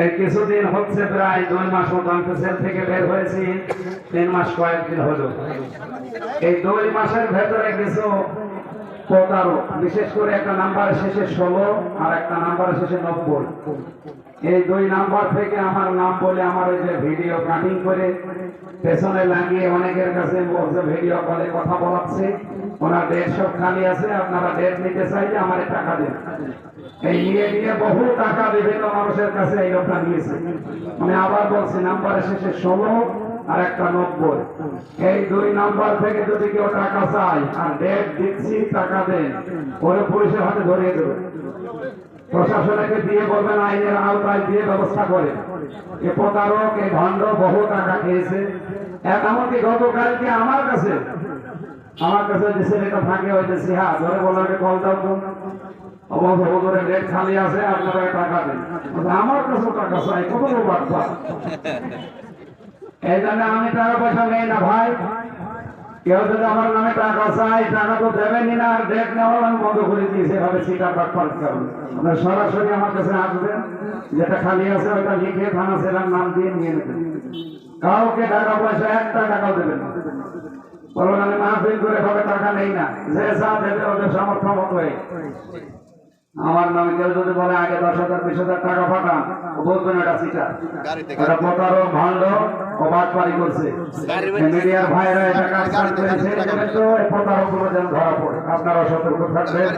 এই কিছুদিন হচ্ছে প্রায় দুই মাস মতো আমি সেল থেকে বের হয়েছি। তিন মাস কয়েকদিন হলো। এই দুই মাসের ভেতরে কিছু প্রতারক। বিশেষ করে একটা নাম্বারের শেষে ষোলো আর একটা নাম্বারের শেষে নব্বই। এই দুই নাম্বার থেকে আমার নাম বলে আমার ওই যে ভিডিও কাটিং করে পেছনে লাগিয়ে অনেকের কাছে বলছে ভিডিও কলে কথা বলাচ্ছে, ওনার ডেট সব খালি আছে, আপনারা ডেট নিতে চাইলে আমার টাকা দেন। এই নিয়ে নিয়ে বহু টাকা বিভিন্ন মানুষের কাছে এই লোকটা নিয়েছে আমি আবার বলছি নাম্বারের শেষে ষোলো আর একটা নব্বই। এই দুই নাম্বার থেকে যদি কেউ টাকা চায়, আর ডেট দিচ্ছি, টাকা দেন, ওরে পুলিশের হাতে ধরিয়ে দেবে। প্রশাসনকে দিয়ে বলবেন, আইনের আওতায় দিয়ে ব্যবস্থা করে এ প্রতারক এই ভণ্ড, বহু টাকা খেয়েছে। এমনকি গতকালকে আমার কাছে আমার কাছে যে ছেলেটা থাকে যে সিহা, ধরে বললাম কল দাও তো। অবশ্য ডেট খালি আছে, আপনারা টাকা দেন। আমার কাছে টাকা চাই, কত বার্তা এই জন্য আমি টাকা পয়সা নেই না ভাই। কেউ যদি আমার নামে টাকা চাই টাকা তো দেবেনই না, আর ডেট নেওয়া আমি বন্ধ করে দিয়েছি, এভাবে সিটা বাটপাট কারণ আপনার সরাসরি আমার কাছে আসবেন, যেটা খালি আছে ওটা লিখে থানা সেলার নাম দিয়ে নিয়ে নেবেন। কাউকে টাকা পয়সা, একটা টাকাও দেবেন না। বলবেন আমি মাহফিল করে ভাবে টাকা নেই না। যে যা দেবে, ওদের সামর্থ্য মতো আমার নামে কেউ যদি বলে আগে দশ হাজার বিশ হাজার টাকা পাঠান ও বলবেন এটা সিটার। এটা প্রতারক ভাণ্ড পারি করছে। মিডিয়ার ভাইরা এটা কাজ করেছে এই এই প্রতারকগুলো যেন ধরা পড়ে। আপনারা সতর্ক থাকবেন।